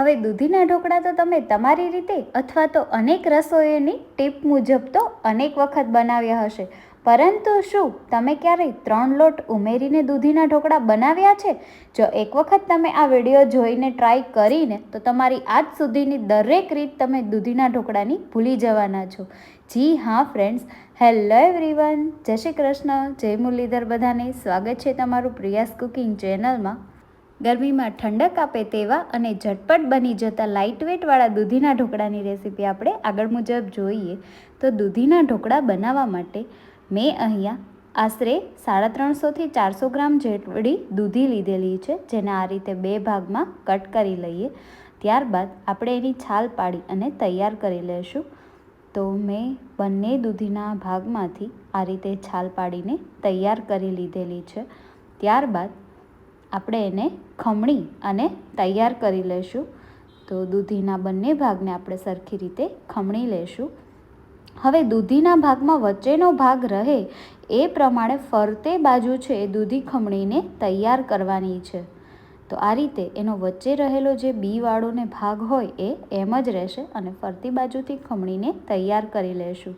હવે દૂધીના ઢોકળા તો તમે તમારી રીતે અથવા તો અનેક રસોઈઓની ટીપ મુજબ તો અનેક વખત બનાવ્યા હશે. પરંતુ શું તમે ક્યારેય ત્રણ લોટ ઉમેરીને દૂધીના ઢોકળા બનાવ્યા છે? જો એક વખત તમે આ વીડિયો જોઈને ટ્રાય કરીને તો તમારી આજ સુધીની દરેક રીત તમે દૂધીના ઢોકળાની ભૂલી જવાના છો. જી હા ફ્રેન્ડ્સ, હેલો એવરીવન, જય શ્રી કૃષ્ણ, જય મુરલીધર બધાને. સ્વાગત છે તમારું પ્રિયાસ કુકિંગ ચેનલમાં. ગરમીમાં ઠંડક આપે તેવા અને ઝટપટ બની જતા લાઇટ વેટવાળા દૂધીના ઢોકળાની રેસીપી આપણે આગળ મુજબ જોઈએ. તો દૂધીના ઢોકળા બનાવવા માટે મેં અહીંયા આશરે સાડા ત્રણસોથી ચારસો ગ્રામ જેટલી દૂધી લીધેલી છે, જેને આ રીતે બે ભાગમાં કટ કરી લઈએ. ત્યારબાદ આપણે એની છાલ પાડી અને તૈયાર કરી લઈશું તો મેં બંને દૂધીના ભાગમાંથી આ રીતે છાલ પાડીને તૈયાર કરી લીધેલી છે. ત્યારબાદ આપણે એને ખમણી અને તૈયાર કરી લઈશું તો દૂધીના બંને ભાગને આપણે સરખી રીતે ખમણી લઈશું હવે દૂધીના ભાગમાં વચ્ચેનો ભાગ રહે એ પ્રમાણે ફરતે બાજુ છે એ દૂધી ખમણીને તૈયાર કરવાની છે. તો આ રીતે એનો વચ્ચે રહેલો જે બીવાળોને ભાગ હોય એ એમ જ રહેશે અને ફરતી બાજુથી ખમણીને તૈયાર કરી લેશું.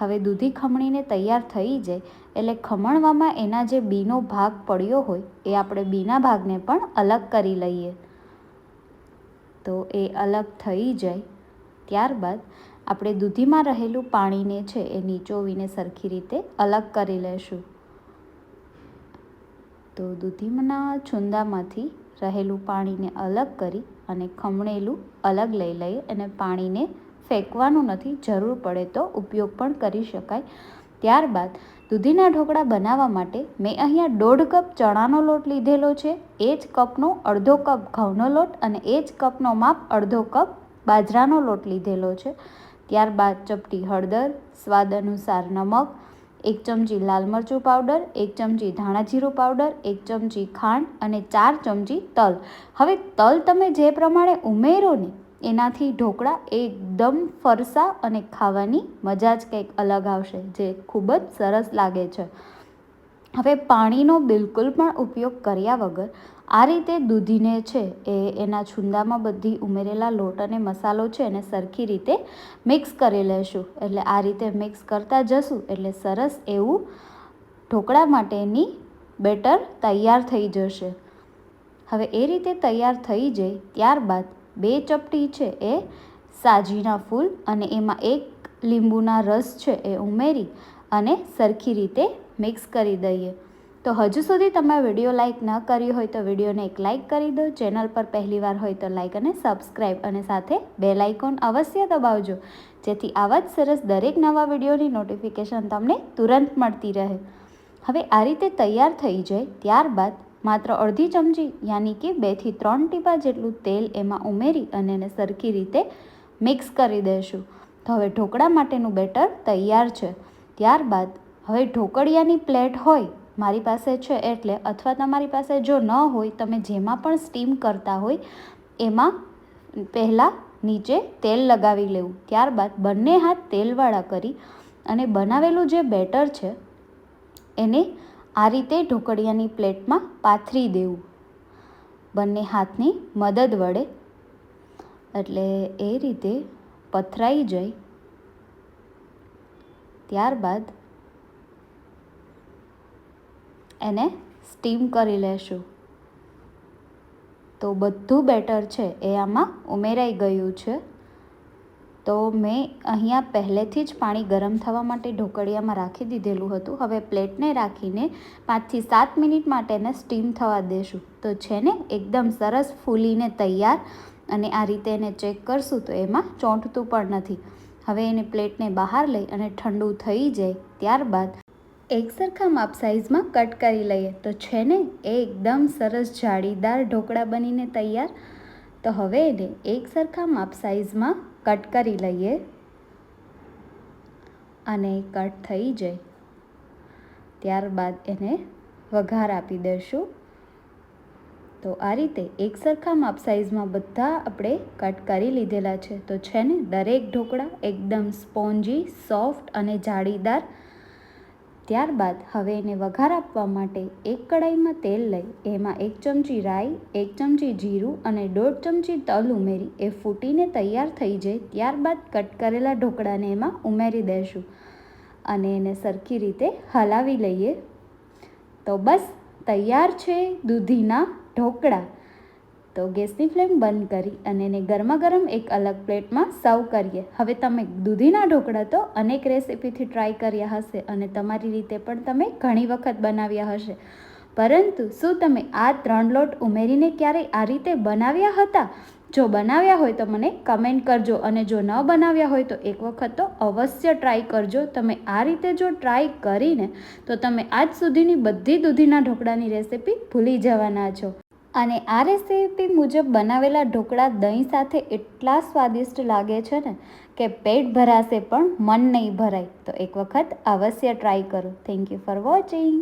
હવે દૂધી ખમણીને તૈયાર થઈ જાય એટલે ખમણવામાં એના જે બીનો ભાગ પડ્યો હોય એ આપણે બીના ભાગને પણ અલગ કરી લઈએ. તો એ અલગ થઈ જાય. ત્યારબાદ આપણે દૂધીમાં રહેલું પાણીને છે એ નીચોવીને સરખી રીતે અલગ કરી લેશું. તો દૂધીના છુંદામાંથી રહેલું પાણીને અલગ કરી અને ખમણેલું અલગ લઈ લઈએ અને પાણીને ફેંકવાનું નથી, જરૂર પડે તો ઉપયોગ પણ કરી શકાય. ત્યારબાદ દૂધીના ઢોકળા બનાવવા માટે મેં અહીંયા દોઢ કપ ચણાનો લોટ લીધેલો છે એ જ કપનો અડધો કપ ઘઉંનો લોટ અને એ જ કપનો માપ અડધો કપ બાજરાનો લોટ લીધેલો છે. ત્યારબાદ ચપટી હળદર, સ્વાદ અનુસાર નમક, એક ચમચી લાલ મરચું પાવડર, એક ચમચી ધાણા જીરું પાવડર, એક ચમચી ખાંડ અને ચાર ચમચી તલ. હવે તલ તમે જે પ્રમાણે ઉમેરો ને એનાથી ઢોકળા એકદમ ફરસા અને ખાવાની મજા જ કંઈક અલગ આવશે, જે ખૂબ જ સરસ લાગે છે. હવે પાણીનો બિલકુલ પણ ઉપયોગ કર્યા વગર આ રીતે દૂધીને છે એ એના છુંદામાં બધી ઉમેરેલા લોટ અને મસાલો છે એને સરખી રીતે મિક્સ કરી લેશું. એટલે આ રીતે મિક્સ કરતા જશું એટલે સરસ એવું ઢોકળા માટેની બેટર તૈયાર થઈ જશે. હવે એ રીતે તૈયાર થઈ જાય ત્યારબાદ બે ચપટી છે એ સાજીના ફૂલ અને એમાં એક લીંબુના રસ છે એ ઉમેરી અને સરખી રીતે મિક્સ કરી દઈએ. તો હજુ સુધી તમે વીડિયો લાઇક ન કર્યો હોય તો વિડીયોને એક લાઇક કરી દો. ચેનલ પર પહેલીવાર હોય તો લાઇક અને સબસ્ક્રાઇબ અને સાથે બે લાઇકોન અવશ્ય દબાવજો, જેથી આવા જ સરસ દરેક નવા વિડીયોની નોટિફિકેશન તમને તુરંત મળતી રહે. હવે આ રીતે તૈયાર થઈ જાય ત્યારબાદ માત્ર અડધી ચમચી યાની કે બેથી ત્રણ ટીપા જેટલું તેલ એમાં ઉમેરી અને એને સરખી રીતે મિક્સ કરી દઈશું તો હવે ઢોકળા માટેનું બેટર તૈયાર છે. ત્યારબાદ હવે ઢોકળિયાની પ્લેટ હોય મારી પાસે છે એટલે અથવા તમારી પાસે જો ન હોય, તમે જેમાં પણ સ્ટીમ કરતા હોય, એમાં પહેલાં નીચે તેલ લગાવી લેવું. ત્યારબાદ બંને હાથ તેલવાળા કરી અને બનાવેલું જે બેટર છે, એને આ રીતે ઢોકળિયાની પ્લેટમાં પાથરી દેવું. બંને હાથની મદદ વડે. એટલે એ રીતે પથરાઈ જાય ત્યારબાદ એને સ્ટીમ કરી લેશું. તો બધું બેટર છે. એ આમાં ઉમેરાઈ ગયું છે. તો મેં અહીંયા પહેલેથી જ પાણી ગરમ થવા માટે ઢોકળિયામાં રાખી દીધેલું હતું. હવે પ્લેટને રાખીને પાંચથી સાત મિનિટ માટે એને સ્ટીમ થવા દેશું. તો છે ને, એકદમ સરસ ફૂલીને તૈયાર અને આ રીતે એને ચેક કરશું તો એમાં ચોંટતું પણ નથી. હવે એને પ્લેટને બહાર લઈ અને ઠંડુ થઈ જાય ત્યારબાદ એક સરખા માપ સાઇઝમાં કટ કરી લઈએ. તો છે ને એકદમ સરસ જાળીદાર ઢોકળા બનીને તૈયાર. તો હવે એને એક સરખા માપ સાઇઝમાં કટ કરી લઈએ અને કટ થઈ જાય. ત્યારબાદ એને વઘાર આપી દઈશું. તો આ રીતે એક સરખા માપ સાઇઝમાં બધા આપણે કટ કરી લીધેલા છે. તો છે ને, દરેક ઢોકળા એકદમ સ્પોન્જી સોફ્ટ અને જાળીદાર ત્યારબાદ હવે એને વઘાર આપવા માટે એક કડાઈમાં તેલ લઈ, એમાં એક ચમચી રાઈ, એક ચમચી જીરું અને દોઢ ચમચી તલ ઉમેરી, એ ફૂટીને તૈયાર થઈ જાય ત્યારબાદ કટ કરેલા ઢોકળાને એમાં ઉમેરી દઈશું અને એને સરખી રીતે હલાવી લઈએ. તો બસ, તૈયાર છે દૂધીના ઢોકળા. તો ગેસની ફ્લેમ બંધ કરી અને એને ગરમા ગરમ એક અલગ પ્લેટમાં સર્વ કરીએ. હવે તમે દૂધીના ઢોકળા તો અનેક રેસીપીથી ટ્રાય કર્યા હશે અને તમારી રીતે પણ તમે ઘણી વખત બનાવ્યા હશે. પરંતુ શું તમે આ ત્રણ લોટ ઉમેરીને ક્યારેય આ રીતે બનાવ્યા હતા? જો બનાવ્યા હોય તો મને કમેન્ટ કરજો અને જો ન બનાવ્યા હોય તો એક વખત તો અવશ્ય ટ્રાય કરજો. તમે આ રીતે જો ટ્રાય કરીને તો તમે આજ સુધીની બધી દૂધીના ઢોકળાની રેસીપી ભૂલી જવાના છો. અને આ રેસીપી મુજબ બનાવેલા ઢોકળા દહીં સાથે એટલા સ્વાદિષ્ટ લાગે છે ને કે પેટ ભરાશે પણ મન નહીં ભરાય. તો એક વખત અવશ્ય ટ્રાય કરો. Thank you for watching